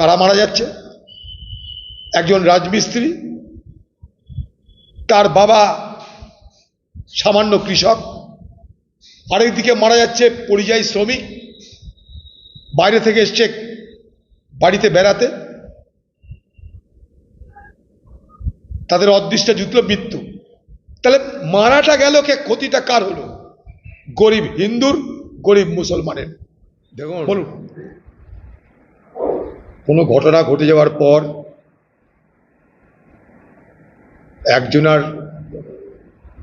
কারা মারা যাচ্ছে? একজন রাজমিস্ত্রি তার বাবা সামান্য কৃষক আরেকদিকে মারা যাচ্ছে পরিযায়ী শ্রমিক বাইরে থেকে এসছে বাড়িতে বেড়াতে। তাদের অদৃষ্ট জুতল মৃত্যু। তাহলে মারাটা গেল কে? ক্ষতিটা কার হলো? গরিব হিন্দুর গরিব মুসলমানের। দেখুন বলুন। কোনো ঘটনা ঘটে যাওয়ার পর একজনার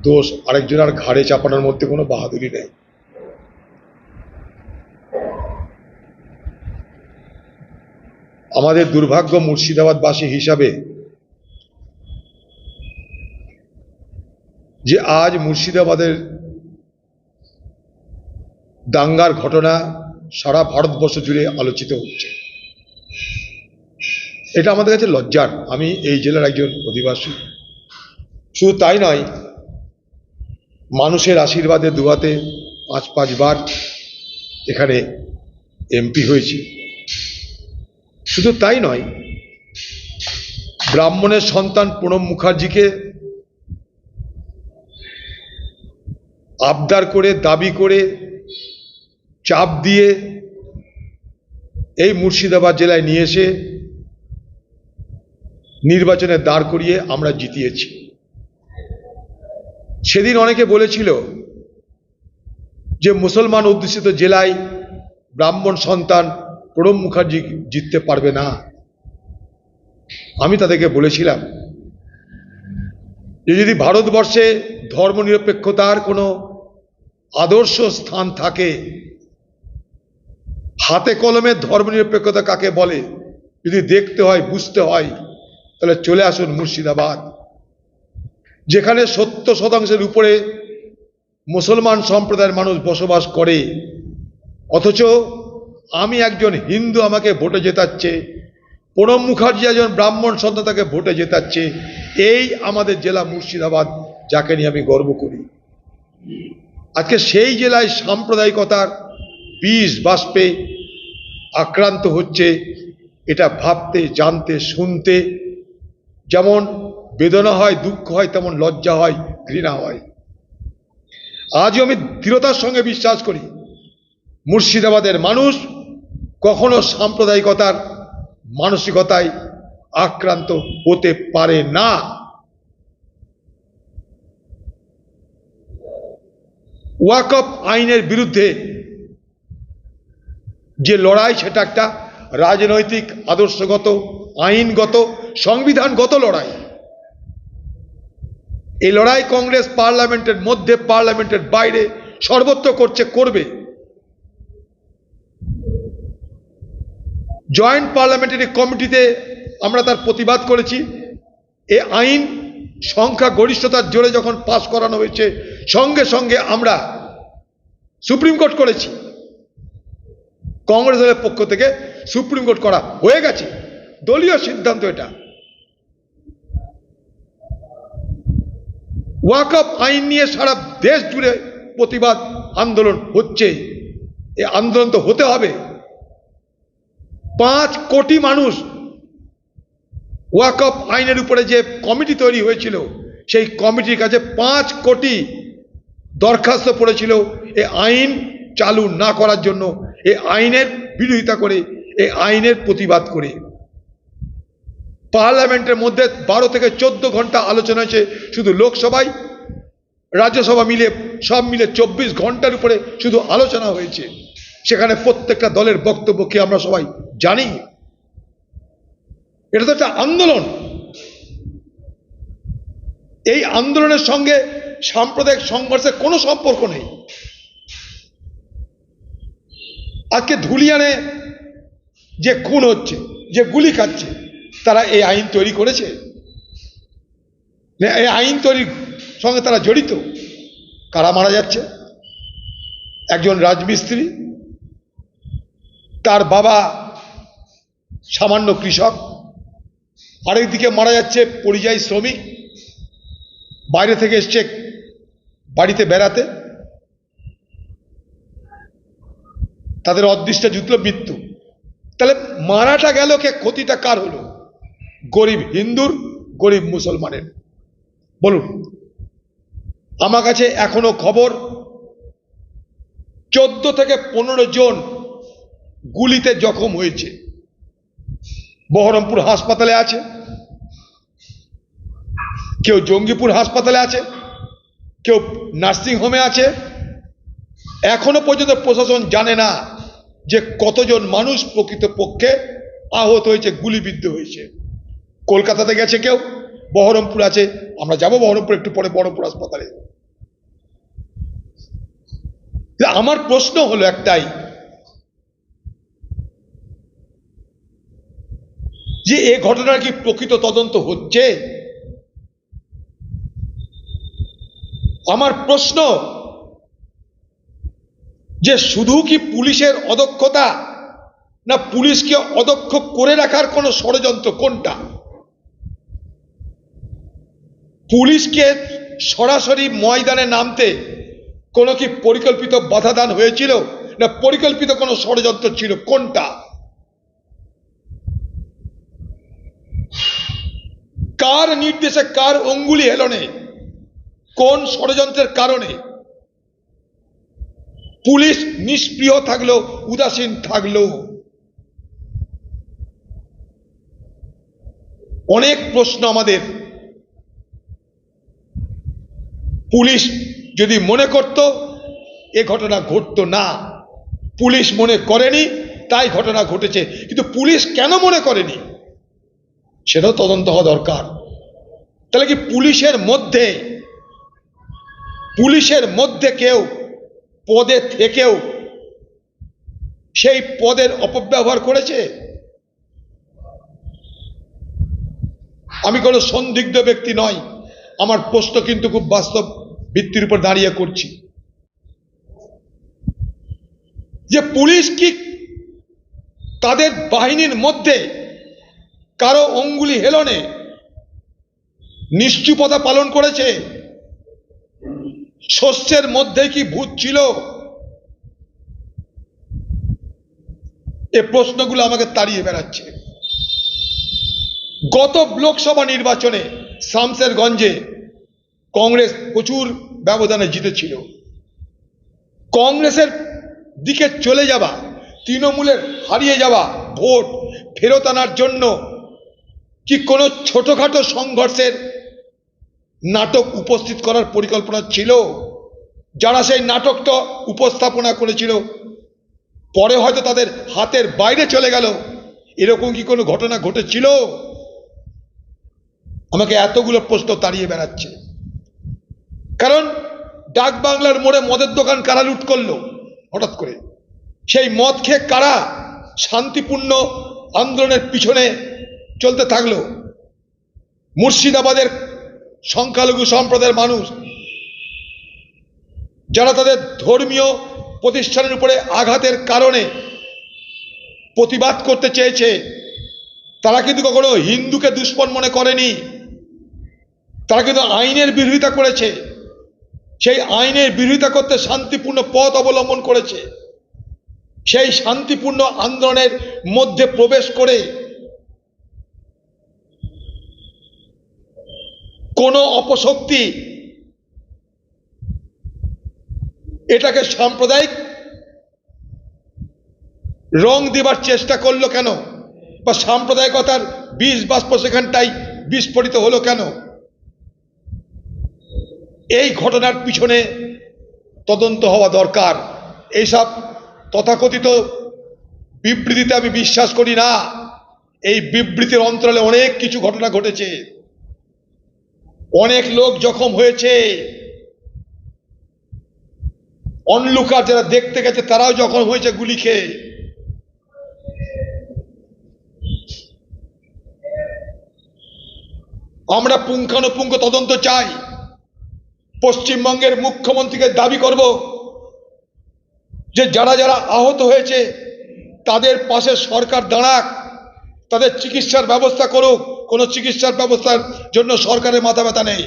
দোষ আরেকজনার ঘাড়ে চাপানোর মধ্যে কোনো বাহাদুরি নেই। আমাদের দুর্ভাগ্য মুর্শিদাবাদবাসী হিসাবে যে আজ মুর্শিদাবাদের দাঙ্গার ঘটনা সারা ভারতবর্ষ জুড়ে আলোচিত হচ্ছে। এটা আমাদের কাছে লজ্জার। আমি এই জেলার একজন অধিবাসী। শুধু তাই নয়, মানুষের আশীর্বাদে দুয়াতে পাঁচ, পাঁচবার এখানে এমপি হয়েছি। শুধু তাই নয়, ব্রাহ্মণের সন্তান প্রণব মুখার্জিকে আবদার করে, দাবি করে, চাপ দিয়ে এই মুর্শিদাবাদ জেলায় নিয়ে এসে নির্বাচনে দাঁড় করিয়ে আমরা জিতিয়েছি। সেদিন অনেকে বলেছিল যে মুসলমান অধ্যুষিত জেলায় ব্রাহ্মণ সন্তান প্রণব মুখার্জি জিততে পারবে না। আমি তাদেরকে বলেছিলাম যে যদি ভারতবর্ষে ধর্মনিরপেক্ষতার কোনো আদর্শ স্থান থাকে, হাতে কলমে ধর্মনিরপেক্ষতা কাকে বলে? যদি দেখতে হয়, বুঝতে হয় তাহলে চলে আসুন মুর্শিদাবাদ, যেখানে সত্তর শতাংশের উপরে মুসলমান সম্প্রদায়ের মানুষ বসবাস করে। অথচ আমি একজন হিন্দু, আমাকে ভোটে জেতাচ্ছে। প্রণব মুখার্জি একজন ব্রাহ্মণ সন্তান, তাকে ভোটে জেতাচ্ছে। এই আমাদের জেলা মুর্শিদাবাদ, যাকে নিয়ে আমি গর্ব করি। আজকে সেই জেলায় সাম্প্রদায়িকতার বিষ বাষ্পে আক্রান্ত হচ্ছে, এটা ভাবতে, জানতে, শুনতে যেমন বেদনা হয়, দুঃখ হয়, তেমন লজ্জা হয়, ঘৃণা হয়। আজও আমি দৃঢ়তার সঙ্গে বিশ্বাস করি, মুর্শিদাবাদের মানুষ কখনো সাম্প্রদায়িকতার, মানসিকতায় আক্রান্ত হতে পারে না। ওয়াকফ আইনের বিরুদ্ধে যে লড়াই, সেটা একটা রাজনৈতিক, আদর্শগত আইনগত, সংবিধানগত লড়াই। এই লড়াই কংগ্রেস পার্লামেন্টের মধ্যে, পার্লামেন্টের বাইরে সর্বত্র করছে, করবে। জয়েন্ট পার্লামেন্টারি কমিটিতে আমরা তার প্রতিবাদ করেছি। এ আইন সংখ্যা গরিষ্ঠতার জোরে যখন পাশ করানো হয়েছে, সঙ্গে সঙ্গে আমরা সুপ্রিম কোর্ট করেছি। কংগ্রেস দলের পক্ষ থেকে সুপ্রিম কোর্ট করা হয়ে গেছে। দলীয় সিদ্ধান্ত এটা। ওয়াকফ আইন নিয়ে সারা দেশ জুড়ে প্রতিবাদ আন্দোলন হচ্ছে। এই আন্দোলন তো হতে হবে। পাঁচ কোটি মানুষ ওয়াকফ আইনের উপরে যে কমিটি তৈরি হয়েছিল, সেই কমিটির কাছে পাঁচ কোটি দরখাস্ত পড়েছিল এই আইন চালু না করার জন্য এই আইনের বিরোধিতা করে এই আইনের প্রতিবাদ করে। পার্লামেন্টের মধ্যে বারো থেকে চোদ্দ ঘণ্টা আলোচনা হয়েছে। শুধু লোকসভায়, রাজ্যসভা মিলে, সব মিলে চব্বিশ ঘণ্টার উপরে শুধু আলোচনা হয়েছে। সেখানে প্রত্যেকটা দলের বক্তব্যকে আমরা সবাই জানি? এটা তো একটা আন্দোলন। এই আন্দোলনের সঙ্গে সাম্প্রদায়িক সংঘর্ষের কোনো সম্পর্ক নেই। আজকে ধুলিয়ানে যে খুন হচ্ছে, যে গুলি খাচ্ছে তারা এই আইন তৈরি করেছে। এই আইন তৈরির সঙ্গে তারা জড়িত। কারা মারা যাচ্ছে? একজন রাজমিস্ত্রি, তার বাবা সামান্য কৃষক, আরেকদিকে মারা যাচ্ছে পরিযায়ী শ্রমিক, বাইরে থেকে এসছে বাড়িতে বেড়াতে। তাদের অদৃষ্ট জুতল মৃত্যু। তাহলে মারাটা গেল কে? ক্ষতিটা কার হলো? গরিব হিন্দুর, গরিব মুসলমানের। বলুন, আমার কাছে এখনও খবর, চোদ্দ থেকে পনেরো জন গুলিতে জখম হয়েছে। বহরমপুর হাসপাতালে আছে। কেউ জঙ্গিপুর হাসপাতালে আছে। কেউ নার্সিং হোমে আছে। এখনও পর্যন্ত প্রশাসন জানে না যে কতজন মানুষ প্রকৃতপক্ষে আহত হয়েছে, গুলিবিদ্ধ হয়েছে। কলকাতাতে গেছে কেউ? বহরমপুর আছে। আমরা যাব বহরমপুর, একটু পরে বহরমপুর হাসপাতালে। আমার প্রশ্ন হলো একটাই। যে এ ঘটনার কি প্রকৃত তদন্ত হচ্ছে? আমার প্রশ্ন, যে শুধু কি পুলিশের অদক্ষতা না পুলিশকে অদক্ষ করে রাখার কোনো ষড়যন্ত্র কোনটা? পুলিশকে সরাসরি ময়দানে নামতে কোনো কি পরিকল্পিত বাধাদান হয়েছিল? না পরিকল্পিত কোনো ষড়যন্ত্র ছিল? কোনটা? কার নির্দেশে কার অঙ্গুলি হেলনে? কোন ষড়যন্ত্রের কারণে? পুলিশ নিষ্ক্রিয় থাকল, উদাসীন থাকল। অনেক প্রশ্ন আমাদের। পুলিশ যদি মনে করত, এ ঘটনা ঘটতো না। পুলিশ মনে করেনি, তাই ঘটনা ঘটেছে। কিন্তু পুলিশ কেন মনে করেনি? সেটাও তদন্ত হওয়া দরকার। তাহলে কি পুলিশের মধ্যে পুলিশের মধ্যে কেউ পদে থেকেও সেই পদের অপব্যবহার করেছে? আমি কোনো সন্দিগ্ধ ব্যক্তি নয়। আমার প্রশ্ন কিন্তু খুব বাস্তব ভিত্তির উপর দাঁড়িয়ে করছি। যে পুলিশ কি তাদের বাহিনীর মধ্যে কারও অঙ্গুলি হেলনে নিশ্চুপতা পালন করেছে? শস্যের মধ্যে কি ভূত ছিল? এ প্রশ্নগুলো আমাকে তাড়িয়ে বেড়াচ্ছে। গত লোকসভা নির্বাচনে শামসেরগঞ্জে কংগ্রেস প্রচুর ব্যবধানে জিতেছিল। কংগ্রেসের দিকে চলে যাওয়া, তৃণমূলের হারিয়ে যাওয়া ভোট ফেরত আনার জন্য কি কোনো ছোটোখাটো সংঘর্ষের নাটক উপস্থিত করার পরিকল্পনা ছিল? যারা সেই নাটকটা উপস্থাপনা করেছিল, পরে হয়তো তাদের হাতের বাইরে চলে গেল। এরকম কি কোনো ঘটনা ঘটেছিল? আমাকে এতগুলো প্রশ্ন তাড়িয়ে বেড়াচ্ছে। কারণ ডাক বাংলার মোড়ে মদের দোকান কারা লুট করল? হঠাৎ করে। সেই মদ খেয়ে কারা শান্তিপূর্ণ আন্দোলনের পিছনে চলতে থাকল? মুর্শিদাবাদের সংখ্যালঘু সম্প্রদায়ের মানুষ, যারা তাদের ধর্মীয় প্রতিষ্ঠানের উপরে আঘাতের কারণে প্রতিবাদ করতে চেয়েছে, তারা কিন্তু কখনো হিন্দুকে দুশ্মন মনে করেনি। তারা কিন্তু আইনের বিরোধিতা করেছে। সেই আইনের বিরোধিতা করতে শান্তিপূর্ণ পথ অবলম্বন করেছে। সেই শান্তিপূর্ণ আন্দোলনের মধ্যে প্রবেশ করে কোনো অপশক্তি এটাকে সাম্প্রদায়িক রং দেবার চেষ্টা করল কেন? বা সাম্প্রদায়িকতার বীজ বাষ্প সেখানটাই বিস্ফোরিত হলো কেন? এই ঘটনার পিছনে তদন্ত হওয়া দরকার। এইসব তথাকথিত বিবৃতিতে আমি বিশ্বাস করি না। এই বিবৃতির অন্তরালে অনেক কিছু ঘটনা ঘটেছে। অনেক লোক জখম হয়েছে। অনলুকার যারা দেখতে গেছে, তারাও জখম হয়েছে গুলি খেয়ে। আমরা পুঙ্খানুপুঙ্খ তদন্ত চাই। পশ্চিমবঙ্গের মুখ্যমন্ত্রীকে দাবি করব যে যারা যারা আহত হয়েছে, তাদের পাশে সরকার দাঁড়াক, তাদের চিকিৎসার ব্যবস্থা করুক। কোনো চিকিৎসার ব্যবস্থার জন্য সরকারের মাথা ব্যথা নেই।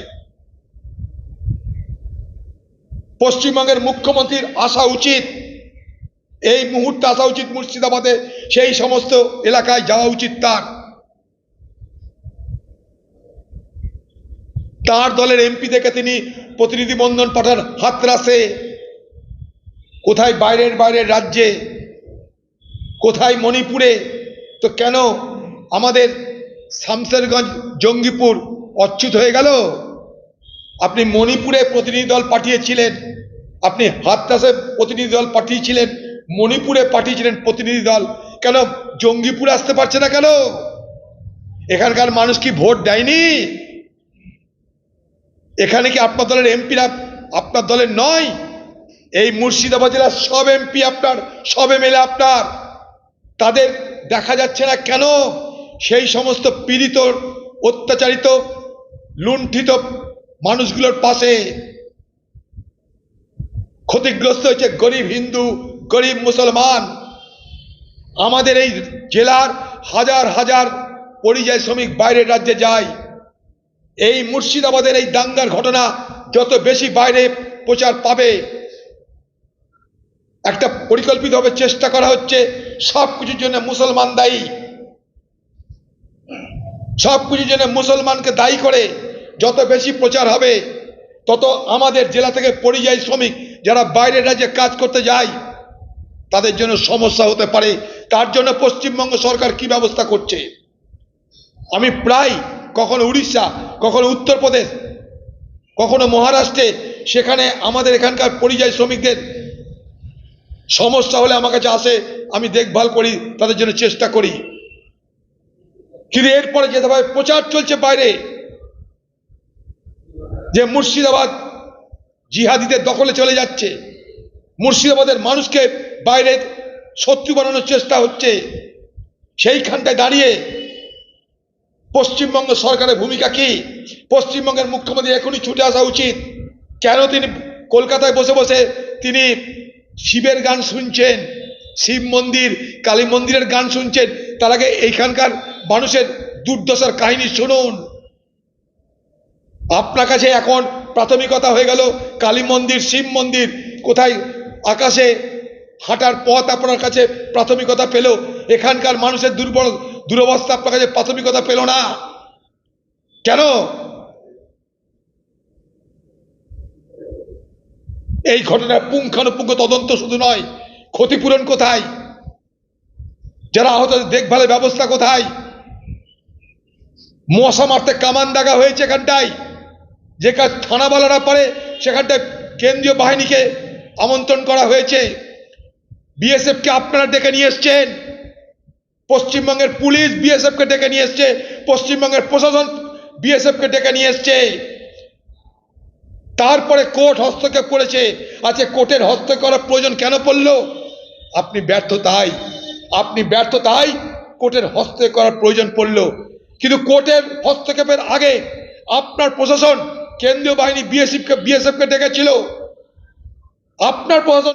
পশ্চিমবঙ্গের মুখ্যমন্ত্রীর আসা উচিত, এই মুহূর্তে আসা উচিত মুর্শিদাবাদে, সেই সমস্ত এলাকায় যাওয়া উচিত তার। তার দলের এমপি থেকে তিনি প্রতিনিধি বন্ধন পাঠান হাতরাসে কোথায় বাইরের বাইরের রাজ্যে? কোথায় মণিপুরে? তো কেন আমাদের শামসেরগঞ্জ, জঙ্গিপুর অচ্যুত হয়ে গেল? আপনি মণিপুরে প্রতিনিধি দল পাঠিয়েছিলেন, আপনি হাতরাসে প্রতিনিধি দল পাঠিয়েছিলেন, মণিপুরে পাঠিয়েছিলেন প্রতিনিধি দল। কেন জঙ্গিপুরে আসতে পারছে না কেন? এখানকার মানুষ কি ভোট দেয়নি? এখানে কি আপনার দলের এমপিরা আপনার দলের নয়? এই মুর্শিদাবাদ জেলার সব এমপি আপনার, সব এমএলএ আপনার। তাদের দেখা যাচ্ছে না কেন? সেই সমস্ত পীড়িত, অত্যাচারিত, লুণ্ঠিত মানুষগুলোর পাশে ক্ষতিগ্রস্ত হয়েছে গরিব হিন্দু, গরিব মুসলমান। আমাদের এই জেলার হাজার হাজার পরিযায়ী শ্রমিক বাইরের রাজ্যে যায়। এই মুর্শিদাবাদের এই দাঙ্গার ঘটনা যত বেশি বাইরে প্রচার পাবে, একটা পরিকল্পিতভাবে চেষ্টা করা হচ্ছে সব কিছুর জন্য মুসলমান দায়ী। সব কিছুর জন্য মুসলমানকে দায়ী করে যত বেশি প্রচার হবে, তত আমাদের জেলা থেকে পরিযায়ী শ্রমিক যারা বাইরের রাজ্যে কাজ করতে যায়, তাদের জন্য সমস্যা হতে পারে। তার জন্য পশ্চিমবঙ্গ সরকার কি ব্যবস্থা করছে? আমি প্রায় কখনো উড়িষ্যা, কখনো উত্তরপ্রদেশ, কখনো মহারাষ্ট্রে, সেখানে আমাদের এখানকার পরিযায়ী শ্রমিকদের সমস্যা হলে আমার কাছে আসে, আমি দেখভাল করি, তাদের জন্য চেষ্টা করি। কিন্তু এরপরে যেতে হবে প্রচার চলছে বাইরে, যে মুর্শিদাবাদ জিহাদিদের দখলে চলে যাচ্ছে, মুর্শিদাবাদের মানুষকে বাইরে শত্রু বানানোর চেষ্টা হচ্ছে, সেইখানটায় দাঁড়িয়ে পশ্চিমবঙ্গ সরকারের ভূমিকা কি? পশ্চিমবঙ্গের মুখ্যমন্ত্রী এখনই ছুটে আসা উচিত। কেন তিনি কলকাতায় বসে বসে তিনি শিবের গান শুনছেন? শিব মন্দির, কালী মন্দিরের গান শুনছেন? তার আগে এইখানকার মানুষের দুর্দশার কাহিনী শুনুন। আপনার কাছে এখন প্রাথমিকতা হয়ে গেল, কালী মন্দির, শিব মন্দির কোথায়? আকাশে হাঁটার পথ আপনার কাছে প্রাথমিকতা পেল। এখানকার মানুষের দুর্বল দুরবস্থা আপনার কাছে প্রাথমিকতা পেল না। কেন? এই ঘটনার পুঙ্খানুপুঙ্খ তদন্ত শুধু নয়, ক্ষতিপূরণ কোথায়? যারা আহত দেখভালের ব্যবস্থা কোথায়? মশা মারতে কামান দাগা হয়েছে এখানটায়। যে কাজ থানাওয়ালারা পারে, সেখানটায় কেন্দ্রীয় বাহিনীকে আমন্ত্রণ করা হয়েছে। বিএসএফকে আপনারা ডেকে নিয়ে এসছেন। পশ্চিমবঙ্গের পুলিশ বিএসএফকে ডেকে নিয়ে এসছে, পশ্চিমবঙ্গের প্রশাসন বিএসএফকে ডেকে নিয়ে এসছে। তারপরে কোর্ট হস্তক্ষেপ করেছে। আজকে কোর্টের হস্তক্ষেপ করার প্রয়োজন কেন পড়ল? আপনি ব্যর্থ তাই। আপনি ব্যর্থ তাই কোর্টের হস্তক্ষেপ করার প্রয়োজন পড়ল। কিন্তু কোর্টের হস্তক্ষেপের আগে আপনার প্রশাসন, কেন্দ্রীয় বাহিনী বিএসএফকে বিএসএফকে ডেকেছিল। আপনার প্রশাসন